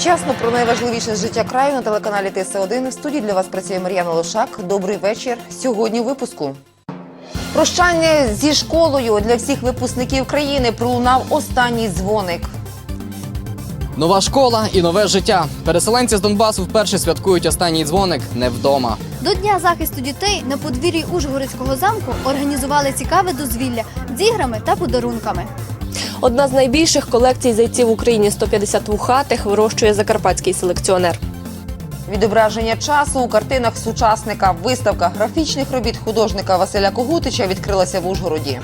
вчасно про найважливіше з життя краю на телеканалі ТС1. В студії для вас працює Мар'яна Лошак. Добрий вечір. Сьогодні у випуску. Прощання зі школою для всіх випускників країни пролунав останній дзвоник. Нова школа і нове життя. Переселенці з Донбасу вперше святкують останній дзвоник не вдома. До Дня захисту дітей на подвір'ї Ужгородського замку організували цікаве дозвілля з іграми та подарунками. Одна з найбільших колекцій зайців в Україні 150 вухатих вирощує закарпатський селекціонер. Відображення часу у картинах сучасника. Виставка графічних робіт художника Василя Когутича відкрилася в Ужгороді.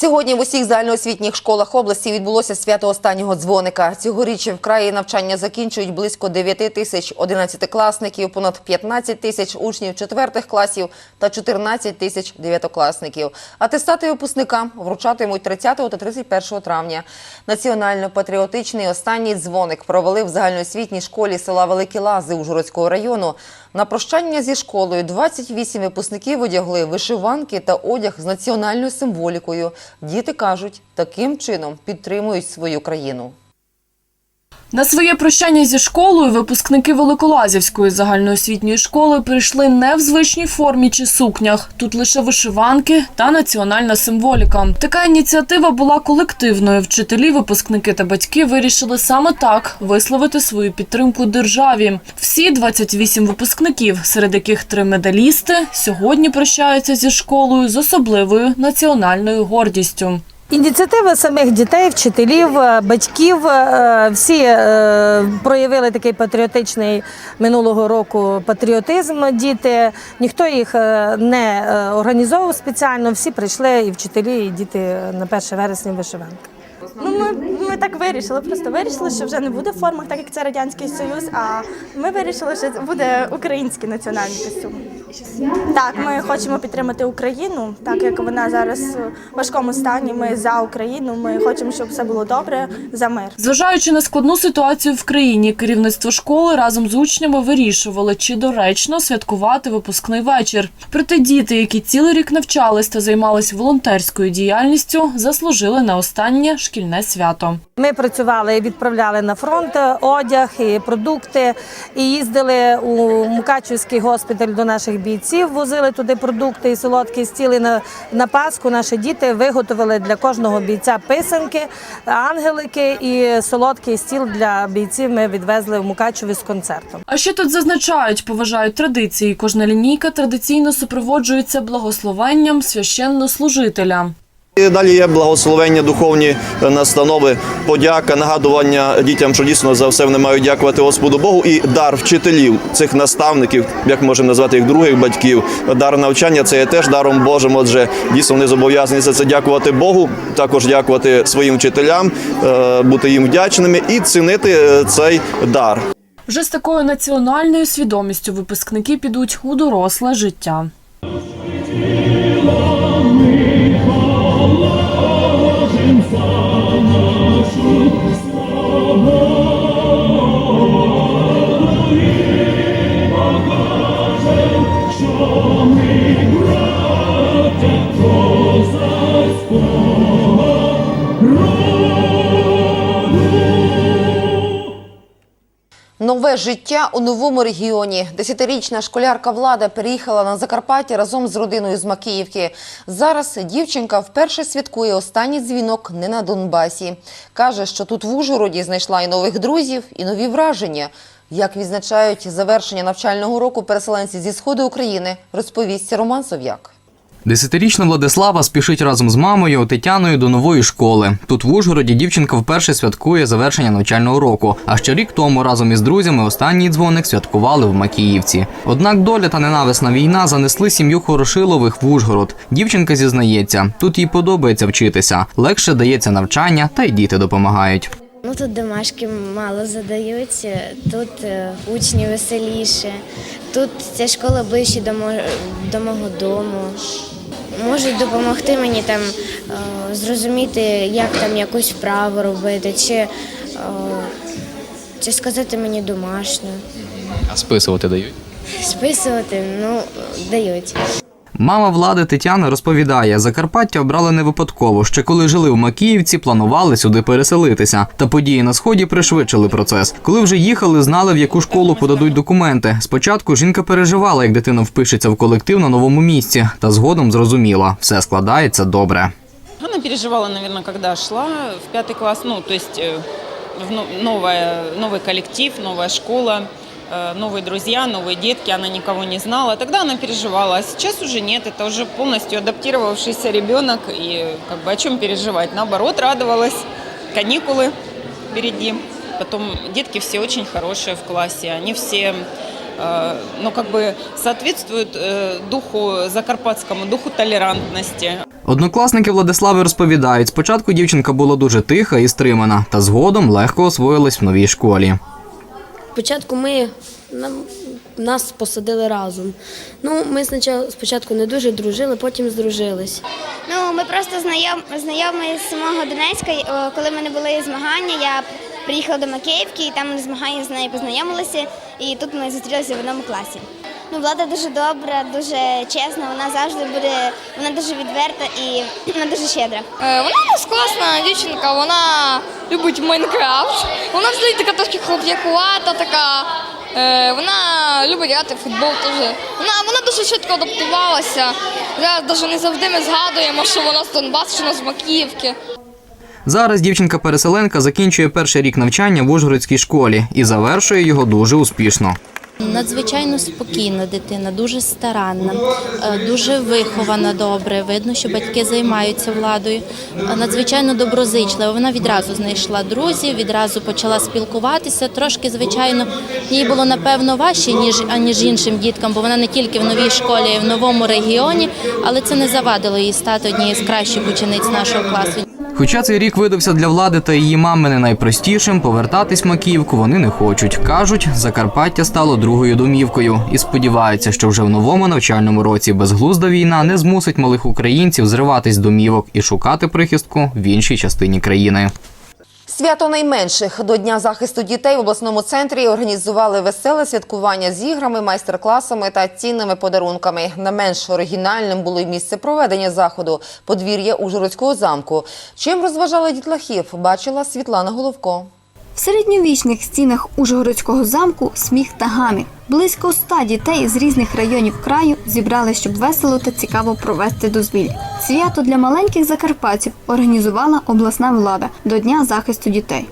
Сьогодні в усіх загальноосвітніх школах області відбулося свято останнього дзвоника. Цьогоріч в краї навчання закінчують близько 9 тисяч одинадцятикласників, понад 15 тисяч учнів четвертих класів та 14 тисяч дев'ятокласників. Атестати випускникам вручатимуть 30 та 31 травня. Національно-патріотичний останній дзвоник провели в загальноосвітній школі села Великі Лази Ужгородського району. На прощання зі школою 28 випускників одягли вишиванки та одяг з національною символікою. Діти кажуть, таким чином підтримують свою країну. На своє прощання зі школою випускники Великолазівської загальноосвітньої школи прийшли не в звичній формі чи сукнях. Тут лише вишиванки та національна символіка. Така ініціатива була колективною. Вчителі, випускники та батьки вирішили саме так висловити свою підтримку державі. Всі 28 випускників, серед яких три медалісти, сьогодні прощаються зі школою з особливою національною гордістю. Ініціатива самих дітей, вчителів, е, батьків е, всі е, проявили такий патріотичний минулого року патріотизм. Діти ніхто їх не організовував спеціально. Всі прийшли і вчителі, і діти на 1 вересня вишиванки. Ну, ми, ми так вирішили. Просто вирішили, що вже не буде формах, так як це Радянський Союз, а ми вирішили, що буде український національний костюм. Так, ми хочемо підтримати Україну, так як вона зараз в важкому стані. Ми за Україну. Ми хочемо, щоб все було добре за мир. Зважаючи на складну ситуацію в країні, керівництво школи разом з учнями вирішували, чи доречно святкувати випускний вечір. Проте діти, які цілий рік навчались та займались волонтерською діяльністю, заслужили на останнє шкільне свято. Ми працювали і відправляли на фронт е, одяг і продукти, і їздили у Мукачівський госпіталь до наших бійців, возили туди продукти і солодкі стіли на, на Пасху. Наші діти виготовили для кожного бійця писанки, ангелики і солодкий стіл для бійців. Ми відвезли в Мукачеві з концертом. А ще тут зазначають, поважають традиції. Кожна лінійка традиційно супроводжується благословенням священнослужителя. Далі є благословення, духовні е, настанови, подяка, нагадування дітям, що дійсно за все вони мають дякувати Господу Богу. І дар вчителів, цих наставників, як можемо назвати їх других батьків. Дар навчання це є теж даром Божим. Отже, дійсно вони зобов'язані за це дякувати Богу, також дякувати своїм вчителям, е, бути їм вдячними і цінити е, цей дар. Вже з такою національною свідомістю випускники підуть у доросле життя. you. Нове життя у новому регіоні. Десятирічна школярка Влада переїхала на Закарпаття разом з родиною з Макіївки. Зараз дівчинка вперше святкує останній дзвінок не на Донбасі. Каже, що тут в Ужгороді знайшла і нових друзів, і нові враження. Як відзначають завершення навчального року переселенці зі сходу України, розповість Роман Сов'як. Десятирічна Владислава спішить разом з мамою Тетяною до нової школи. Тут в Ужгороді дівчинка вперше святкує завершення навчального року. А ще рік тому разом із друзями останній дзвоник святкували в Макіївці. Однак доля та ненависна війна занесли сім'ю Хорошилових в Ужгород. Дівчинка зізнається, тут їй подобається вчитися, легше дається навчання, та й діти допомагають. Ну тут домашки мало задають, тут е, учні веселіше, тут ця школа ближче до, мо- до мого дому. Можуть допомогти мені там е, зрозуміти, як там якусь вправу робити, чи, е, чи сказати мені домашню. А списувати дають. Списувати, ну, дають. Мама влади Тетяна розповідає, Закарпаття обрали не випадково. Ще коли жили в Макіївці, планували сюди переселитися. Та події на сході пришвидшили процес. Коли вже їхали, знали в яку школу подадуть документи. Спочатку жінка переживала, як дитина впишеться в колектив на новому місці, та згодом зрозуміла, все складається добре. Она переживала, наверное, когда шла в пятый класс, ну, то есть э, в но- новая, новый коллектив, новая школа, э, новые друзья, новые детки, она никого не знала. Тогда она переживала, а сейчас уже нет, это уже полностью адаптировавшийся ребенок, и как бы о чем переживать? Наоборот, радовалась, каникулы впереди. Потом детки все очень хорошие в классе, они все э, ну, как бы соответствуют э, духу закарпатскому, духу толерантности. Однокласники Владислави розповідають, спочатку дівчинка була дуже тиха і стримана, та згодом легко освоїлась в новій школі. Спочатку ми нам, нас посадили разом. Ну, ми спочатку, не дуже дружили, потім здружились. Ну, ми просто знайом, знайомі з самого Донецька. Коли в мене були змагання, я приїхала до Макеївки, і там на змагання з нею познайомилася, і тут ми зустрілися в одному класі. Ну, влада дуже добра, дуже чесна, вона завжди буде, вона дуже відверта і вона дуже щедра. Е, Вона у нас класна дівчинка, вона любить Майнкрафт. Вона взагалі така трошки хлоп'якувата, така. Е, Вона любить грати в футбол теж. Вона, вона дуже швидко адаптувалася. Зараз навіть не завжди ми згадуємо, що вона з Донбасу, що вона з Макіївки. Зараз дівчинка-переселенка закінчує перший рік навчання в Ужгородській школі і завершує його дуже успішно. Надзвичайно спокійна дитина, дуже старанна, е, дуже вихована добре. Видно, що батьки займаються владою. Е, Надзвичайно доброзичлива. Вона відразу знайшла друзів, відразу почала спілкуватися. Трошки, звичайно, їй було напевно важче, ніж аніж іншим діткам, бо вона не тільки в новій школі, а й в новому регіоні, але це не завадило їй стати однією з кращих учениць нашого класу. Хоча цей рік видався для влади та її мами не найпростішим, повертатись Макіївку вони не хочуть. Кажуть, Закарпаття стало другою домівкою і сподіваються, що вже в новому навчальному році безглузда війна не змусить малих українців зриватись домівок і шукати прихистку в іншій частині країни. Свято найменших до Дня захисту дітей в обласному центрі організували веселе святкування з іграми, майстер-класами та цінними подарунками. Не менш оригінальним було й місце проведення заходу – подвір'я Ужгородського замку. Чим розважали дітлахів, бачила Світлана Головко. В середньовічних стінах Ужгородського замку сміх та гамір. Близько ста дітей з різних районів краю зібрали, щоб весело та цікаво провести дозвілля. Свято для маленьких закарпатців організувала обласна влада до Дня захисту дітей.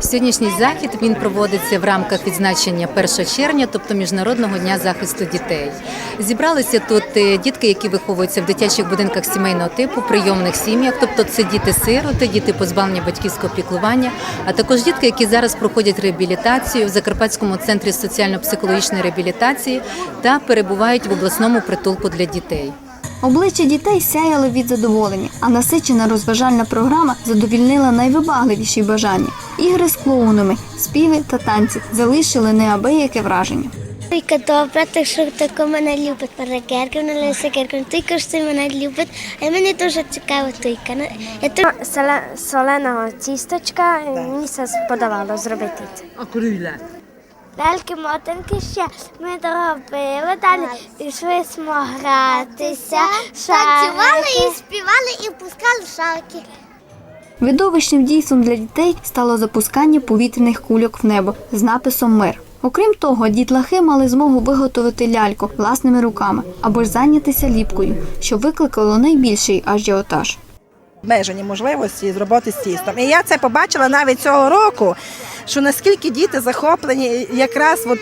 Сьогоднішній захід він проводиться в рамках відзначення 1 червня, тобто Міжнародного дня захисту дітей. Зібралися тут е, дітки, які виховуються в дитячих будинках сімейного типу, прийомних сім'ях, тобто це діти-сироти, діти позбавлення батьківського піклування, а також дітки, які зараз проходять реабілітацію в Закарпатському центрі соціально-психологічної реабілітації та перебувають в обласному притулку для дітей. Обличчя дітей сяяли від задоволення, а насичена розважальна програма задовільнила найвибагливіші бажання. Ігри з клоунами, співи та танці залишили неабияке враження. Тільки добре, так що тако мене любить перекерки, вона лише керки, тільки це мене любить, а мені дуже цікаво тільки. Я тут соленого тісточка, мені це сподобало зробити. Ляльки мотанки ще ми доробили, далі пішли smo гратися, танцювали і співали і пускали шарики. Видовищним дійством для дітей стало запускання повітряних кульок в небо з написом Мир. Окрім того, дітлахи мали змогу виготовити ляльку власними руками або ж зайнятися ліпкою, що викликало найбільший ажіотаж. обмежені можливості з роботи з тістом. І я це побачила навіть цього року, що наскільки діти захоплені якраз от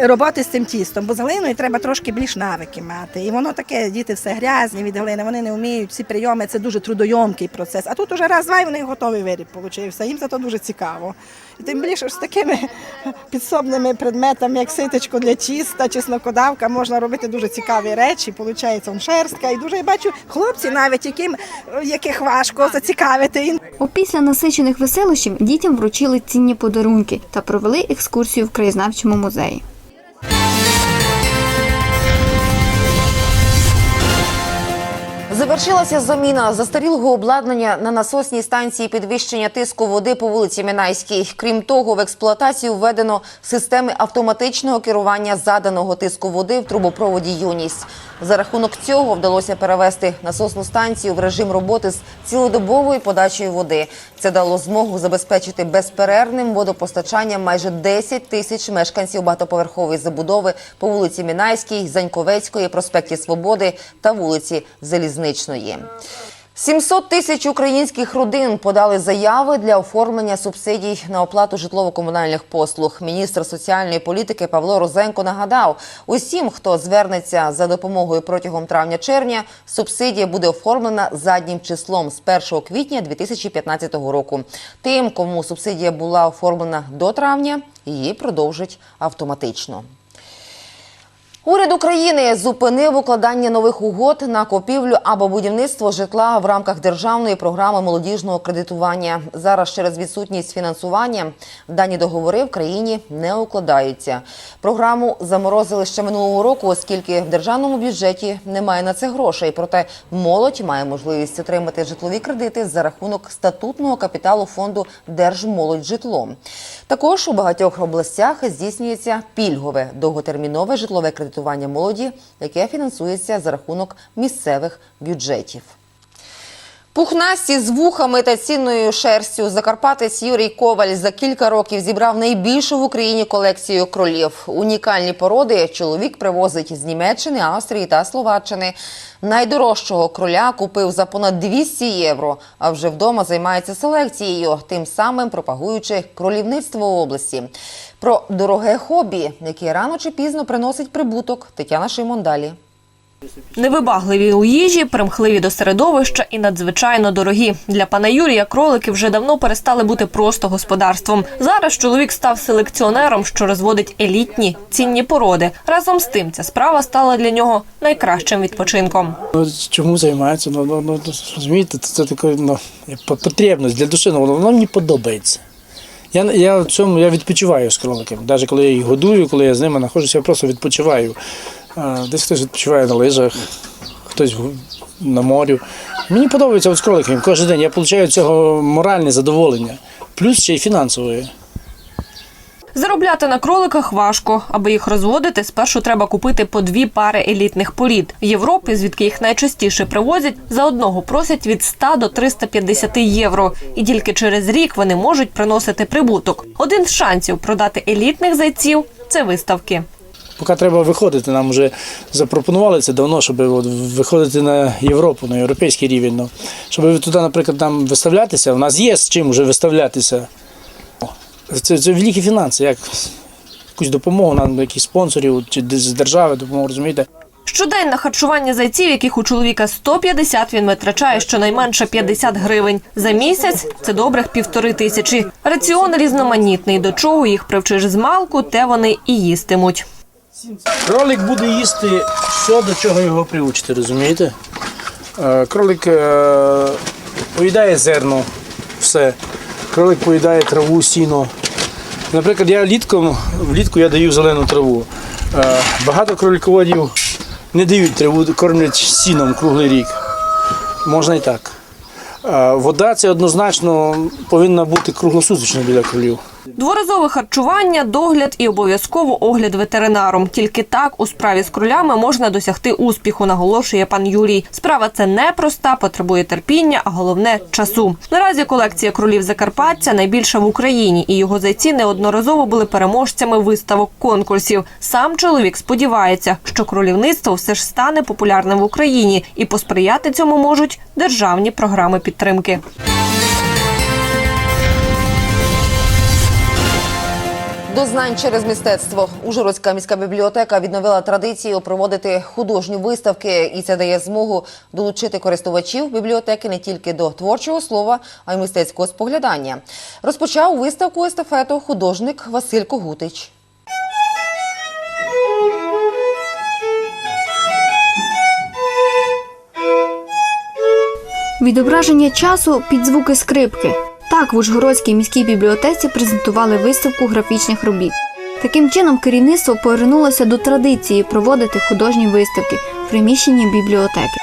роботи з цим тістом, бо з глиною треба трошки більш навики мати. І воно таке, діти все грязні від глини, вони не вміють всі прийоми, це дуже трудойомкий процес. А тут уже раз-два і вони готовий виріб получився. Їм це дуже цікаво. І тим більше ж з такими підсобними предметами, як ситочко для тіста, чеснокодавка, можна робити дуже цікаві речі. Получається шерстка. І дуже я бачу хлопці, навіть яким яких важко зацікавити. Опісля насичених веселощів дітям вручили цінні подарунки та провели екскурсію в краєзнавчому музеї. Завершилася заміна застарілого обладнання на насосній станції підвищення тиску води по вулиці Мінайській. Крім того, в експлуатацію введено системи автоматичного керування заданого тиску води в трубопроводі Юність. За рахунок цього вдалося перевести насосну станцію в режим роботи з цілодобовою подачею води. Це дало змогу забезпечити безперервним водопостачанням майже 10 тисяч мешканців багатоповерхової забудови по вулиці Мінайській, Заньковецької, проспекті Свободи та вулиці Залізничної. 700 тисяч українських родин подали заяви для оформлення субсидій на оплату житлово-комунальних послуг. Міністр соціальної політики Павло Розенко нагадав, усім, хто звернеться за допомогою протягом травня-червня, субсидія буде оформлена заднім числом з 1 квітня 2015 року. Тим, кому субсидія була оформлена до травня, її продовжать автоматично. Уряд України зупинив укладання нових угод на купівлю або будівництво житла в рамках державної програми молодіжного кредитування. Зараз через відсутність фінансування дані договори в країні не укладаються. Програму заморозили ще минулого року, оскільки в державному бюджеті немає на це грошей. Проте молодь має можливість отримати житлові кредити за рахунок статутного капіталу фонду Держмолодьжитло. Також у багатьох областях здійснюється пільгове довготермінове житлове кредитування молоді, яке фінансується за рахунок місцевих бюджетів. Пухнасті з вухами та цінною шерстю закарпатець Юрій Коваль за кілька років зібрав найбільшу в Україні колекцію кролів. Унікальні породи чоловік привозить з Німеччини, Австрії та Словаччини. Найдорожчого кроля купив за понад 200 євро, а вже вдома займається селекцією, тим самим пропагуючи кролівництво в області. Про дороге хобі, яке рано чи пізно приносить прибуток, Тетяна Шимон далі. Невибагливі у їжі, примхливі до середовища і надзвичайно дорогі. Для пана Юрія кролики вже давно перестали бути просто господарством. Зараз чоловік став селекціонером, що розводить елітні цінні породи. Разом з тим, ця справа стала для нього найкращим відпочинком. Ну, чому займається? Ну, ну, ну розумієте, це, таке ну, як потребність для душі, ну, воно мені подобається. Я, я в цьому я відпочиваю з кроликами. Навіть коли я їх годую, коли я з ними знаходжуся, я просто відпочиваю. Десь хтось відпочиває на лижах, хтось на морю. Мені подобається от з кроликами. Кожен день я отримую цього моральне задоволення, плюс ще й фінансове. Заробляти на кроликах важко. Аби їх розводити, спершу треба купити по дві пари елітних порід. В Європі, звідки їх найчастіше привозять, за одного просять від 100 до 350 євро. І тільки через рік вони можуть приносити прибуток. Один з шансів продати елітних зайців це виставки. Поки треба виходити, нам вже запропонували це давно, щоб от виходити на Європу, на європейський рівень. Ну, щоб туди, наприклад, там виставлятися, у нас є з чим вже виставлятися. Це, це великі фінанси, як якусь допомогу, нам якісь спонсорів чи з держави допомогу, розумієте? Щодень на харчування зайців, яких у чоловіка 150, він витрачає щонайменше 50 гривень. За місяць це добрих півтори тисячі. Раціон різноманітний. До чого їх привчиш з малку, те вони і їстимуть. Кролик буде їсти все, до чого його приучити, розумієте? Е, Кролик е, поїдає зерно, все. Кролик поїдає траву, сіно. Наприклад, я влітком, влітку я даю зелену траву. Е, Багато кролиководів не дають траву, кормлять сіном круглий рік. Можна і так. Вода це однозначно повинна бути круглосуточно біля кролів. Дворазове харчування, догляд і обов'язково огляд ветеринаром. Тільки так у справі з кролями можна досягти успіху, наголошує пан Юрій. Справа це непроста, потребує терпіння, а головне часу. Наразі колекція кролів Закарпаття найбільша в Україні, і його зайці неодноразово були переможцями виставок конкурсів. Сам чоловік сподівається, що кролівництво все ж стане популярним в Україні, і посприяти цьому можуть державні програми підтримки. До знань через мистецтво Ужгородська міська бібліотека відновила традицію проводити художні виставки, і це дає змогу долучити користувачів бібліотеки не тільки до творчого слова, а й мистецького споглядання. Розпочав виставку естафету художник Василь Когутич. Відображення часу під звуки скрипки. Так в Ужгородській міській бібліотеці презентували виставку графічних робіт. Таким чином, керівництво повернулося до традиції проводити художні виставки в приміщенні бібліотеки.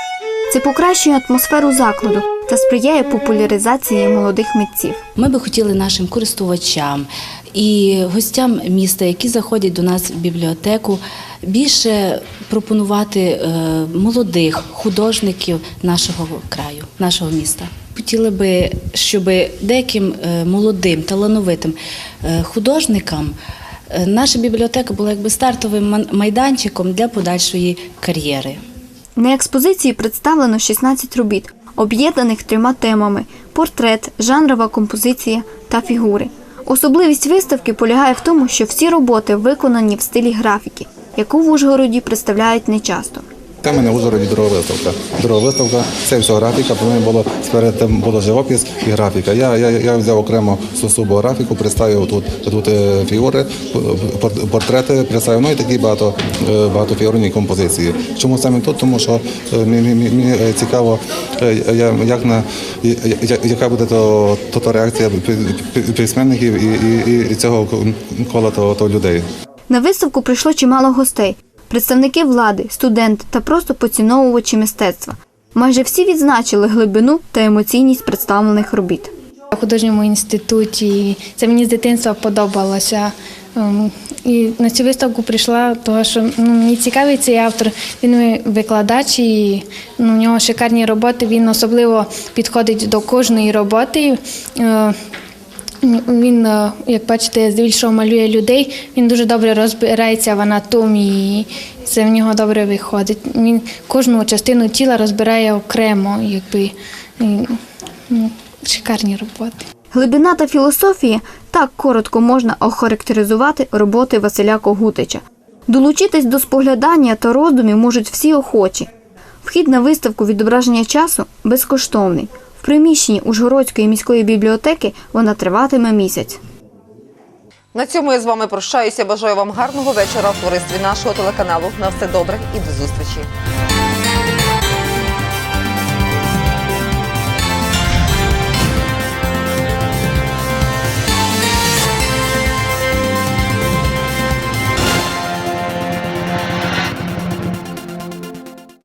Це покращує атмосферу закладу та сприяє популяризації молодих митців. Ми би хотіли нашим користувачам і гостям міста, які заходять до нас в бібліотеку, більше пропонувати е, молодих художників нашого краю, нашого міста. Хотіли би, щоб деяким е, молодим, талановитим е, художникам е, наша бібліотека була якби стартовим майданчиком для подальшої кар'єри. На експозиції представлено 16 робіт, об'єднаних трьома темами: портрет, жанрова композиція та фігури. Особливість виставки полягає в тому, що всі роботи виконані в стилі графіки, яку в Ужгороді представляють нечасто. Це в мене в Ужгороді друга виставка. Друга виставка це все графіка, бо мене було сперед тим було живопис і графіка. Я, я, я взяв окремо сусубу графіку, представив тут, тут е, фігури, пор- портрети представив, ну і такі багато, е, багатофігурні композиції. Чому саме тут? Тому що е, мені, мені, цікаво, як на, яка буде то, то, то реакція пи- пи- письменників і, і, і цього кола то, то людей. На виставку прийшло чимало гостей: представники влади, студенти та просто поціновувачі мистецтва. Майже всі відзначили глибину та емоційність представлених робіт. У художньому інституті це мені з дитинства подобалося. Ем, І на цю виставку прийшла, тому що ну, мені цікавий цей автор. Він викладач і ну, у нього шикарні роботи. Він особливо підходить до кожної роботи. Він, е, як бачите, здебільшого малює людей. Він дуже добре розбирається в анатомії. Це в нього добре виходить. Він кожну частину тіла розбирає окремо, якби ну, шикарні роботи. Глибина та філософія так коротко можна охарактеризувати роботи Василя Когутича. Долучитись до споглядання та роздумів можуть всі охочі. Вхід на виставку відображення часу безкоштовний. В приміщенні Ужгородської міської бібліотеки вона триватиме місяць. На цьому я з вами прощаюся. Бажаю вам гарного вечора в товаристві нашого телеканалу. На все добре і до зустрічі.